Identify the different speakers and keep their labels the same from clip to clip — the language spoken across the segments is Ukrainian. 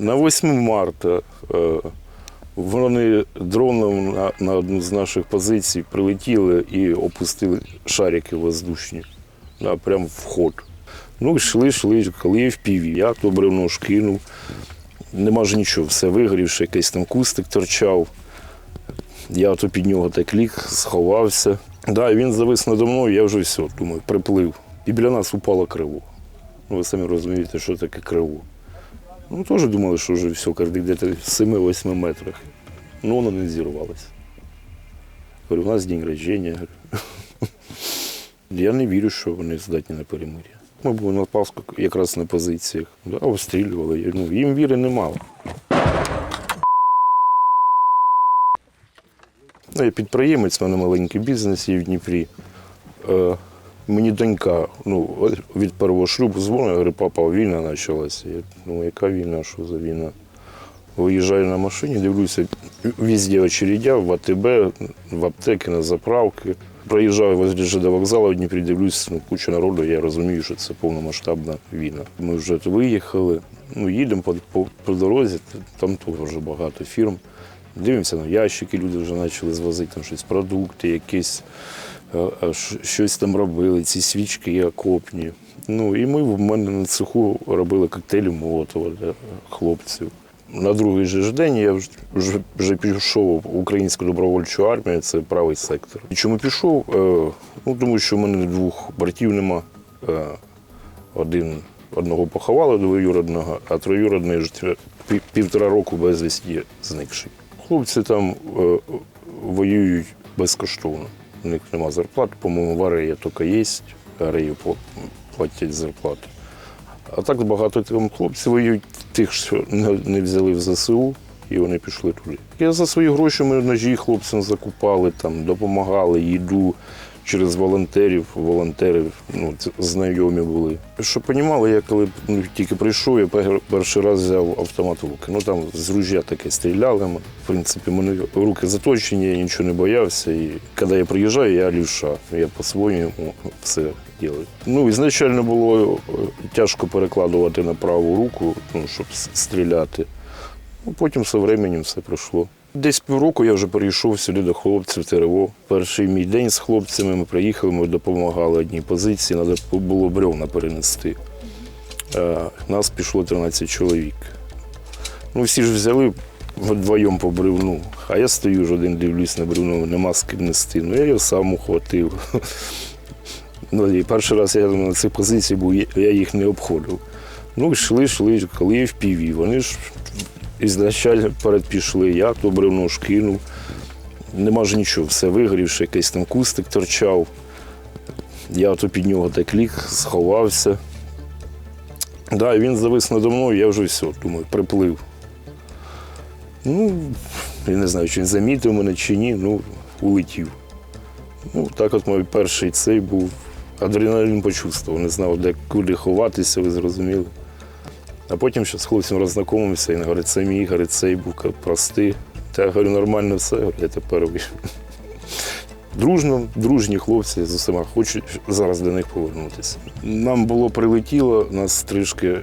Speaker 1: На 8 марта е, вони дроном на, на одну з наших позицій прилетіли і опустили шарики воздушні. Да, прямо в ход. Ну, йшли, йшли, коли в піві. Я то бревно ж кинув. Нема ж нічого, все вигорівши, якийсь там кустик торчав. Я то під нього так ліг, сховався. Да, він завис надо мною, я вже все, думаю, приплив. І біля нас упало криво. Ну, ви самі розумієте, що таке криво. Ну, теж думали, що вже все, кожен десь в 7-8 метрах. Ну, воно не зірвалося. Говорю, у нас день рождения. Я не вірю, що вони здатні на перемир'я. Ми були на Пасху якраз на позиціях. Да, обстрілювали. Ну, їм віри немало. Ну, я підприємець, в мене маленький бізнес є в Дніпрі. Мені донька ну, від першого шлюбу дзвонить, я говорю, папа, війна почалася. Я думаю, яка війна, що за війна? Виїжджаю на машині, дивлюся, везде очередя, в АТБ, в аптеки, на заправки. Проїжджаю возле ЖД вокзалу в Дніпрі, дивлюсь, ну, куча народу, я розумію, що це повномасштабна війна. Ми вже виїхали, ну, їдемо по, по, по дорозі, там теж багато фірм. Дивимося на ящики, люди вже почали звозити там щось, продукти, якісь, щось там робили, ці свічки окопні. Ну і ми в мене на цеху робили коктейлі Молотова для хлопців. На другий же день я вже, вже, вже пішов в українську добровольчу армію, це правий сектор. І чому пішов? Е, ну, тому що в мене двох братів нема. Е, один, одного поховали двоюродного, а троюродний пів- півтора року безвісті зникший. Хлопці там е, воюють безкоштовно. У них нема зарплат, по-моєму, в арії тільки є, арею платять зарплату. А так багато там хлопців воюють, тих, що не взяли в ЗСУ, і вони пішли туди. Я за свої гроші ми ножі хлопцям закупали, там, допомагали, їду через волонтерів, волонтери ну, знайомі були. Щоб розуміли, я коли ну, тільки прийшов, я перший раз взяв автомат в руки. Ну там з ружя таке стріляли. В принципі, мене руки заточені, я нічого не боявся. І коли я приїжджаю, я лівша. Я по-своєму все роблю. Ну, ізначально було е, тяжко перекладувати на праву руку, ну, щоб стріляти. Ну, потім з временем все пройшло. Десь півроку я вже перейшов сюди до хлопців ТРО. Перший мій день з хлопцями ми приїхали, ми допомагали одній позиції, треба було бревна перенести. Е, Нас пішло 13 чоловік. Ну, всі ж взяли вдвоєм по бревну, а я стою ж один, дивлюсь на бревно, нема з ким нести. Ну, я його сам ухватив. Ну, і перший раз я на цій позиції був, я- їх не обходив. Ну, йшли, йшли, коли я в. Вони ж ізначально перед пішли, я то бревно ж кинув. Нема ж нічого, все вигорівши, якийсь там кустик торчав. Я то під нього так ліг, сховався. Да, він завис надо мною, я вже все, думаю, приплив. Ну, я не знаю, чи він замітив мене чи ні, ну, улетів. Ну, так от мій перший цей був. Адреналін почувствував, не знав, де куди ховатися, ви зрозуміли. А потім ще з хлопцем роззнайомився, і він говорить, це мій, говорить, цей був простий. Та я говорю, нормально все, я тепер вийшов. Дружно, дружні хлопці з усіма хочуть зараз до них повернутися. Нам було прилетіло, нас трішки е,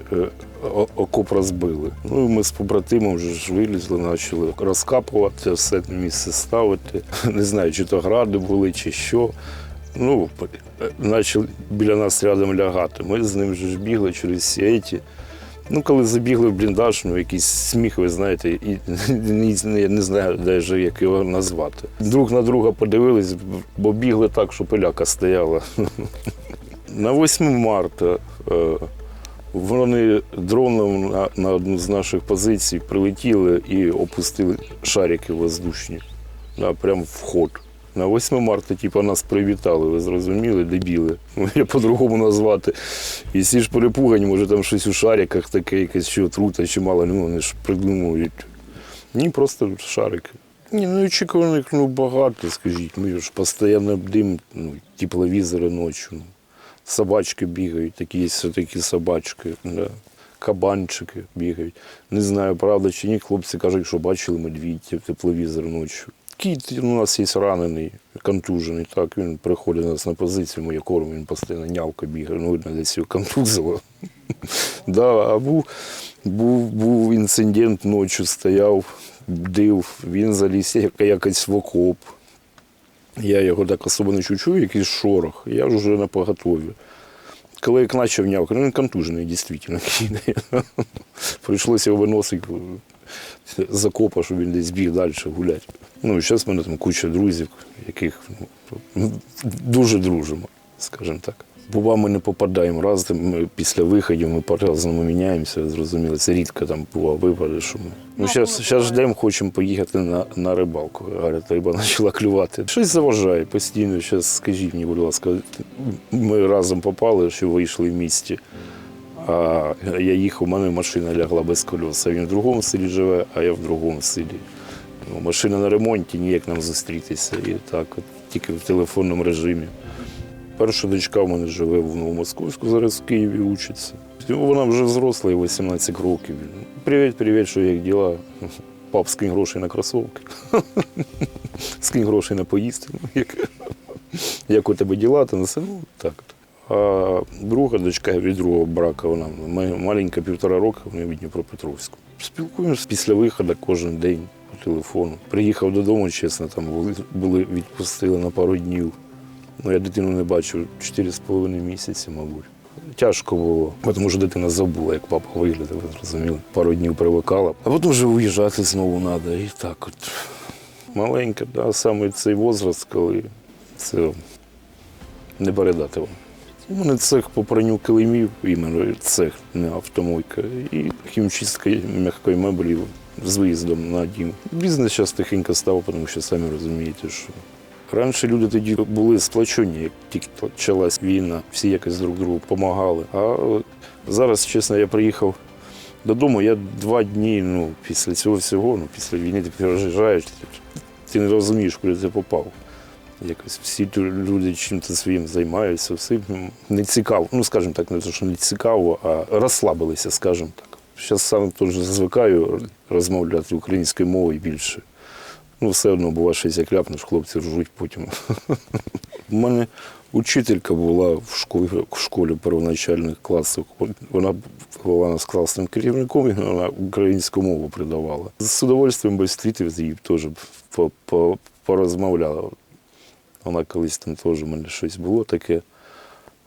Speaker 1: окоп розбили. Ну і ми з побратимом вже ж вилізли, почали розкапувати, все на місце ставити. Не знаю, чи то гради були, чи що. Ну, почали біля нас рядом лягати. Ми з ним вже ж бігли через сіті. Ну, коли забігли в бліндаж, ну якийсь сміх, ви знаєте, і ні- не знаю навіть, як його назвати. Друг на друга подивились, бо бігли так, що пиляка стояла. На 8 марта е, вони дроном на, на одну з наших позицій прилетіли і опустили шарики воздушні. Да, прямо в ход. На 8 марта, типу, нас привітали, ви зрозуміли, дебіли. Ну, Я по-другому назвати. І всі ж перепугані, може там щось у шариках таке, якесь що отрута, чи мало, ну вони ж придумують. Ні, просто шарики. Ні, ну очікуваних ну, багато, скажіть. Ми ж постійно дим, ну, тепловізори ночі. Ну. Собачки бігають, такі є такі собачки, да. кабанчики бігають. Не знаю, правда чи ні. Хлопці кажуть, що бачили медвідь, тепловізор ночі. Кіт у нас є ранений, контужений. Так, він приходить до нас на позицію, ми є корм, він постійно нявка бігає, ну, видно, десь його контузило. да, а був, був, був інцидент, ночі стояв, бдив, він заліз як- якось в окоп. Я його так особо не чую, якийсь шорох. Я вже на поготові. Коли як почав нявка, ну він контужений, дійсно. Прийшлося його виносити з окопа, щоб він десь біг далі гуляти. Ну і зараз в мене там куча друзів, яких ну, дуже дружимо, скажімо так. Бува ми не попадаємо раз, ми після виходів ми по-разному міняємося, зрозуміло. Це рідко там бува випаде, що ми. Ну, зараз, зараз ждемо, хочемо поїхати на, на рибалку. Говорять, риба почала клювати. Щось заважає постійно. Зараз скажіть мені, будь ласка, ми разом попали, що вийшли в місті. А я їхав, у мене машина лягла без колеса. Він в другому селі живе, а я в другому селі. Ну, машина на ремонті, ніяк нам зустрітися. І так, от, тільки в телефонному режимі. Перша дочка в мене живе в Новомосковську, зараз в Києві учиться. Ну, Вона вже взросла, їй 18 років. Привіт, привіт, що як діла? Пап, скинь грошей на кросовки. скинь грошей на поїздку. Ну, як, у тебе діла, все, ну так. А друга дочка від другого брака, вона маленька, півтора року, вона в Дніпропетровську. Спілкуємося після виходу кожен день по телефону. Приїхав додому, чесно, там були, були відпустили на пару днів. Ну, я дитину не бачив 4,5 місяці, мабуть. Тяжко було, тому що дитина забула, як папа виглядав, ви зрозуміли. Пару днів привикала. А потім вже уїжджати знову треба. І так от. Маленька, да, саме цей возраст, коли це не передати вам. У мене цех по пранню килимів, іменно цех, не автомойка, і хімчистка м'якої меблі з виїздом на дім. Бізнес зараз тихенько став, тому що самі розумієте, що раніше люди тоді були сплачені, як тільки почалась війна, всі якось друг другу допомагали. А зараз, чесно, я приїхав додому, я два дні ну, після цього всього, ну, після війни ти переїжджаєш, ти не розумієш, куди ти попав. Якось всі люди чим-то своїм займаються, все не цікаво. Ну, скажімо так, не те, що не цікаво, а розслабилися, скажімо так. Зараз сам теж звикаю розмовляти українською мовою більше. Ну, все одно буває щось як ляпнеш, хлопці ржуть потім. У мене учителька була в школі, в школі первоначальних класів. Вона була з класним керівником, і вона українську мову придавала. З удовольствием би зустрітив її теж по- по- порозмовляла. Вона колись там теж у мене щось було таке.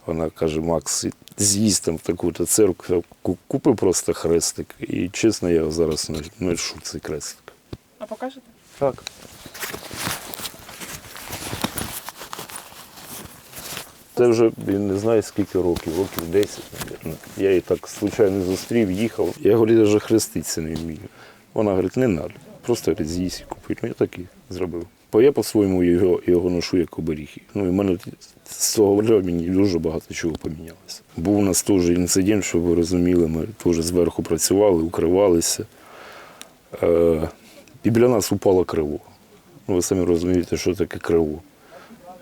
Speaker 1: Вона каже, Макс, з'їзд там в таку-то церкву, купи просто хрестик. І чесно, я зараз не- цей хрестик.
Speaker 2: А покажете?
Speaker 1: Так. Це вже я не знаю скільки років, років 10, мабуть. Я її так случайно зустрів, їхав. Я говорю, навіть хреститися не вмію. Вона говорить, не треба. Просто з'їсть і купити. Ну, я так і зробив. Бо я по-своєму його, його ношу як оберіг. Ну, і в мене з того времени дуже багато чого помінялося. Був у нас теж інцидент, щоб ви розуміли, ми теж зверху працювали, укривалися. Е, і біля нас упало криво. Ну, ви самі розумієте, що таке криво.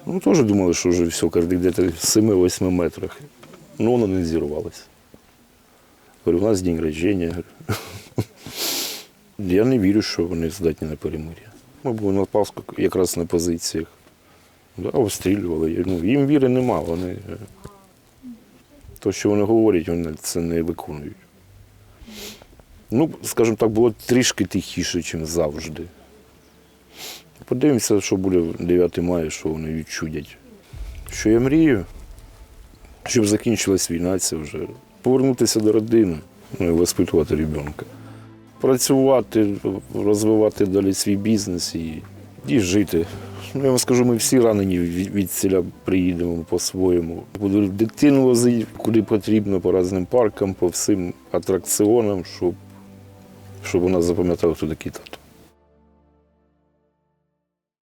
Speaker 1: Ну, теж думали, що вже все, десь в 7-8 метрах. Ну, воно не зірвалося. Говорю, у нас день рождення. Я не вірю, що вони здатні на перемир'я. Ми були на Пасху якраз на позиціях. Да, обстрілювали. Ну, їм віри нема. Вони... е, То, що вони говорять, вони це не виконують. Ну, скажімо так, було трішки тихіше, ніж завжди. Подивимося, що буде 9 мая, що вони відчудять. Що я мрію, щоб закінчилась війна, це вже повернутися до родини, ну і воспитувати ребенка. Працювати, розвивати далі свій бізнес і, і жити. Ну, я вам скажу, ми всі ранені від, ціля приїдемо по-своєму. Буду дитину возити, куди потрібно, по різним паркам, по всім атракціонам, щоб, щоб вона запам'ятала, хто такий тато.